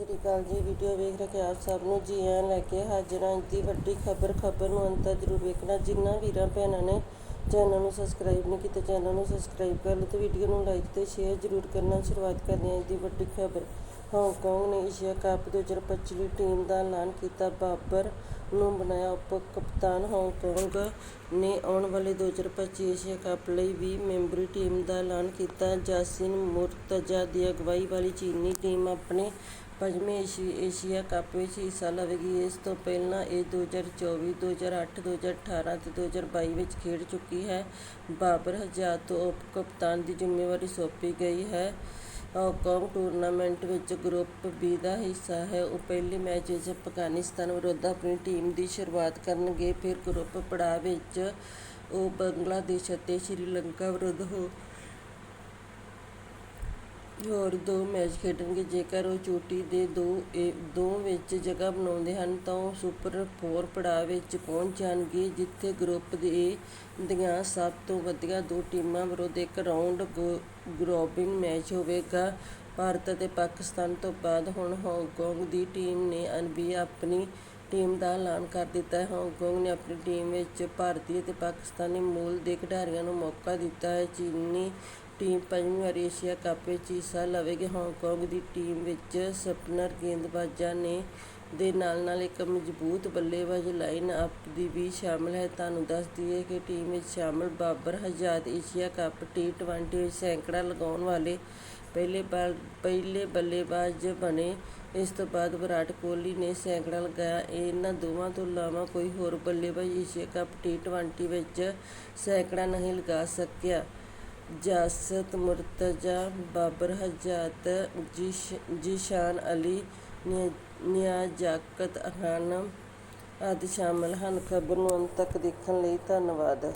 ਸ੍ਰੀ ਅਕਾਲ ਜੀ। ਵੀਡੀਓ ਵੇਖ ਰਹੇ ਆਪ ਸਭ ਨੂੰ। ਜੀ ਆਇਆਂ ਲੈ ਕੇ ਹਾਜ਼ਰ ਹਾਂ ਦੀ ਵੱਡੀ ਖਬਰ। ਖਬਰ ਨੂੰ ਅੰਤ ਤੱਕ ਜ਼ਰੂਰ ਵੇਖਣਾ। ਜਿਨ੍ਹਾਂ ਵੀਰਾਂ ਭੈਣਾਂ ਨੇ ਚੈਨਲ ਨੂੰ ਸਬਸਕ੍ਰਾਈਬ ਨਹੀਂ ਕੀਤਾ, ਚੈਨਲ ਨੂੰ ਸਬਸਕ੍ਰਾਈਬ ਕਰ ਲਓ ਤੇ ਵੀਡੀਓ ਨੂੰ ਲਾਈਕ ਤੇ ਸ਼ੇਅਰ ਜ਼ਰੂਰ ਕਰਨਾ। ਸ਼ੁਰੂਆਤ ਕਰਦੇ ਹਾਂ ਦੀ ਵੱਡੀ ਖਬਰ। ਹਾਂਗਕਾਂਗ ਨੇ ਏਸ਼ੀਆ ਕੱਪ 2025 ਲਈ ਟੀਮ ਦਾ ਐਲਾਨ ਕੀਤਾ। ਬਾਬਰ ਨੂੰ ਬਣਾਇਆ ਉਪ ਕਪਤਾਨ ਹਾਂਗਕਾਂਗ ਨੇ ਆਉਣ ਵਾਲੇ 2025 ਏਸ਼ੀਆ ਕੱਪ ਲਈ 20 ਮੈਂਬਰੀ ਟੀਮ ਦਾ ਐਲਾਨ ਕੀਤਾ। ਜਾਸਿਨ ਮੁਰਤਜ਼ਾ ਦੀ ਅਗਵਾਈ ਵਾਲੀ ਚੀਨੀ ਟੀਮ ਆਪਣੇ ਪੰਜਵੇਂ ਏਸ਼ੀ, ਏਸ਼ੀਆ ਕੱਪ ਵਿੱਚ ਹਿੱਸਾ ਲਵੇਗੀ। ਇਸ ਤੋਂ ਪਹਿਲਾਂ ਇਹ 2024 2008 2018 ਤੇ 2022 ਵਿੱਚ ਖੇਡ ਚੁੱਕੀ ਹੈ। ਬਾਬਰ ਹਜਾਤ ਤੋਂ ਉਪ ਕਪਤਾਨ ਦੀ ਜ਼ਿੰਮੇਵਾਰੀ ਸੌਂਪੀ ਗਈ ਹੈ। ਹਾਂਗਕਾਂਗ ਟੂਰਨਾਮੈਂਟ ਵਿੱਚ ਗਰੁੱਪ ਬੀ ਦਾ ਹਿੱਸਾ ਹੈ। ਉਹ ਪਹਿਲੇ ਮੈਚ ਵਿੱਚ ਅਫਗਾਨਿਸਤਾਨ ਵਿਰੁੱਧ ਆਪਣੀ ਟੀਮ ਦੀ ਸ਼ੁਰੂਆਤ ਕਰਨਗੇ। ਫਿਰ ਗਰੁੱਪ ਪੜਾਅ ਵਿੱਚ ਉਹ ਬੰਗਲਾਦੇਸ਼ ਅਤੇ ਸ਼੍ਰੀਲੰਕਾ ਵਿਰੁੱਧ ਹੋ ਹੋਰ ਦੋ ਮੈਚ ਖੇਡਣਗੇ। ਜੇਕਰ ਉਹ ਚੋਟੀ ਦੇ ਦੋ ਏ ਦੋ ਵਿੱਚ ਜਗ੍ਹਾ ਬਣਾਉਂਦੇ ਹਨ, ਤਾਂ ਉਹ ਸੁਪਰ ਫੋਰ ਪੜਾਅ ਵਿੱਚ ਪਹੁੰਚ ਜਾਣਗੇ, ਜਿੱਥੇ ਗਰੁੱਪ ਦੇ ਦੀਆਂ ਸਭ ਤੋਂ ਵਧੀਆ ਦੋ ਟੀਮਾਂ ਵਿਰੁੱਧ ਇੱਕ ਰਾਊਂਡ ਗਰੋਬਿੰਗ ਮੈਚ ਹੋਵੇਗਾ। ਭਾਰਤ ਅਤੇ ਪਾਕਿਸਤਾਨ ਤੋਂ ਬਾਅਦ ਹੁਣ ਹਾਂਗਕਾਂਗ ਦੀ ਟੀਮ ਨੇ ਵੀ ਆਪਣੀ ਟੀਮ ਦਾ ਐਲਾਨ ਕਰ ਦਿੱਤਾ ਹੈ। ਹਾਂਗਕਾਂਗ ਨੇ ਆਪਣੀ ਟੀਮ ਵਿੱਚ ਭਾਰਤੀ ਅਤੇ ਪਾਕਿਸਤਾਨੀ ਮੂਲ ਦੇ ਖਿਡਾਰੀਆਂ ਨੂੰ ਮੌਕਾ ਦਿੱਤਾ ਹੈ। ਚੀਨੀ ਟੀਮ ਪੰਜਵੀਂ ਵਾਰੀ ਏਸ਼ੀਆ ਕੱਪ ਵਿੱਚ ਹਿੱਸਾ ਲਵੇਗੀ। ਹਾਂਗਕਾਂਗ ਦੀ ਟੀਮ ਵਿੱਚ ਸਪਨਰ ਗੇਂਦਬਾਜ਼ਾਂ ਨੇ ਦੇ ਨਾਲ ਨਾਲ ਇੱਕ ਮਜ਼ਬੂਤ ਬੱਲੇਬਾਜ਼ ਲਾਈਨ ਅਪ ਦੀ ਵੀ ਸ਼ਾਮਲ ਹੈ। ਤੁਹਾਨੂੰ ਦੱਸ ਦਈਏ ਕਿ ਟੀਮ ਵਿੱਚ ਸ਼ਾਮਲ ਬਾਬਰ ਹਜਾਦ ਏਸ਼ੀਆ ਕੱਪ ਟੀ20 ਵਿੱਚ ਸੈਂਕੜਾ ਲਗਾਉਣ ਵਾਲੇ ਪਹਿਲੇ ਬਾਲ ਪਹਿਲੇ ਬੱਲੇਬਾਜ਼ ਬਣੇ। ਇਸ ਤੋਂ ਬਾਅਦ ਵਿਰਾਟ ਕੋਹਲੀ ਨੇ ਸੈਂਕੜਾ ਲਗਾਇਆ। ਇਹਨਾਂ ਦੋਵਾਂ ਤੋਂ ਇਲਾਵਾ ਕੋਈ ਹੋਰ ਬੱਲੇਬਾਜ਼ ਏਸ਼ੀਆ ਕੱਪ ਟੀ20 ਵਿੱਚ ਸੈਂਕੜਾ ਨਹੀਂ ਲਗਾ ਸਕਿਆ। ਜਾਸਤ ਮੁਰਤਜ਼ਾ ਬਾਬਰ ਹਜਾਤ ਜਿਸ਼, ਜੀਸ਼ਾਨ ਅਲੀ ਨਿਆਜ਼ਾਕਤ ਖਾਨ ਆਦਿ ਸ਼ਾਮਲ ਹਨ। ਖਬਰ ਨੂੰ ਅੰਤ ਤੱਕ ਦੇਖਣ ਲਈ ਧੰਨਵਾਦ।